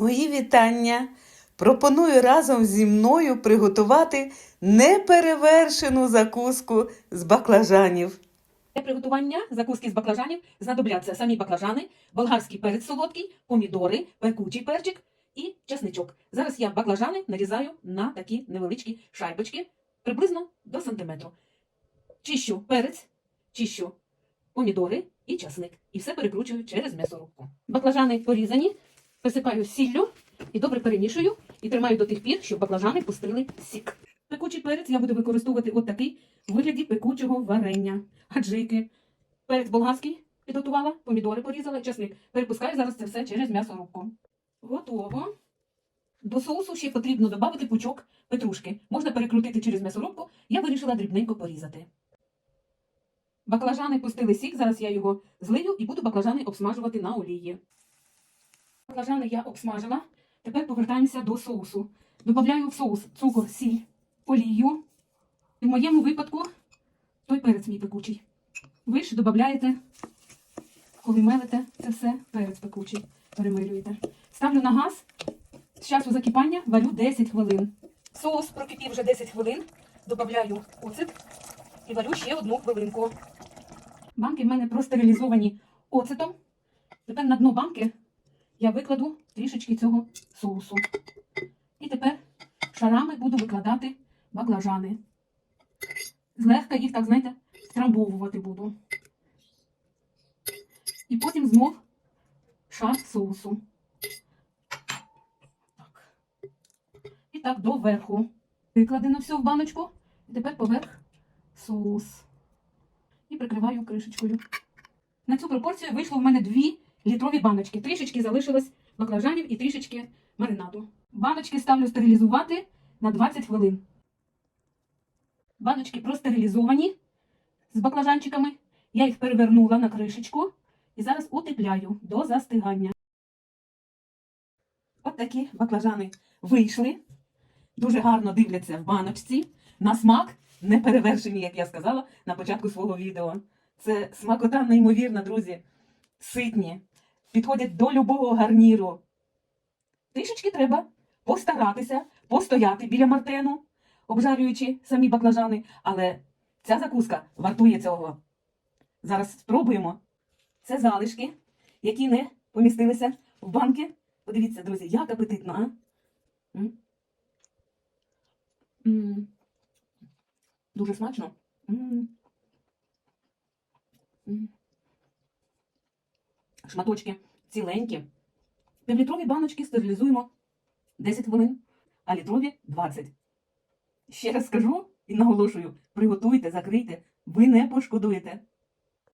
Мої вітання! Пропоную разом зі мною приготувати неперевершену закуску з баклажанів. Для приготування закуски з баклажанів знадобляться самі баклажани, болгарський перець солодкий, помідори, пекучий перчик і чесничок. Зараз я баклажани нарізаю на такі невеличкі шайбочки, приблизно до сантиметру. Чищу перець, чищу помідори і часник. І все перекручую через м'ясорубку. Баклажани порізані, посипаю сіллю і добре перемішую і тримаю до тих пір, щоб баклажани пустили сік. Пекучий перець я буду використовувати от такий у вигляді пекучого варення. Аджики. Перець болгарський підготувала, помідори порізала, чесник. Перепускаю зараз це все через м'ясорубку. Готово. До соусу ще потрібно додати пучок петрушки. Можна перекрутити через м'ясорубку. Я вирішила дрібненько порізати. Баклажани пустили сік, зараз я його злию і буду баклажани обсмажувати на олії. Баклажани я обсмажила. Тепер повертаємося до соусу. Добавляю в соус цукор, сіль, олію. І В моєму випадку той перець мій пекучий. Ви ж додаєте, коли мелите це все, перець пекучий, перемилюєте. Ставлю на газ. З часу закипання варю 10 хвилин. Соус прокипів вже 10 хвилин. Додаю оцет і варю ще одну хвилинку. Банки в мене простерилізовані оцетом. Тепер на дно банки я викладу трішечки цього соусу. І тепер шарами буду викладати баклажани. Злегка їх, так знаєте, страмбовувати буду. І потім знов шар соусу. Так. І так доверху. Викладено все в баночку. І тепер поверх соус. І прикриваю кришечкою. На цю пропорцію вийшло в мене дві літрові баночки. Трішечки залишилось баклажанів і трішечки маринаду. Баночки ставлю стерилізувати на 20 хвилин. Баночки простерилізовані з баклажанчиками. Я їх перевернула на кришечку і зараз утепляю до застигання. От такі баклажани вийшли. Дуже гарно дивляться в баночці. На смак не перевершені, як я сказала на початку свого відео. Це смакота неймовірна, друзі. Ситні. Підходять до любого гарніру. Трішечки треба постаратися, постояти біля мартену, обжарюючи самі баклажани, але ця закуска вартує цього. Зараз спробуємо. Це залишки, які не помістилися в банки. Подивіться, друзі, як апетитно, а? Дуже смачно. М. Шматочки ціленькі. Півлітрові баночки стерилізуємо 10 хвилин, а літрові 20. Ще раз скажу і наголошую: приготуйте, закрийте, ви не пошкодуєте.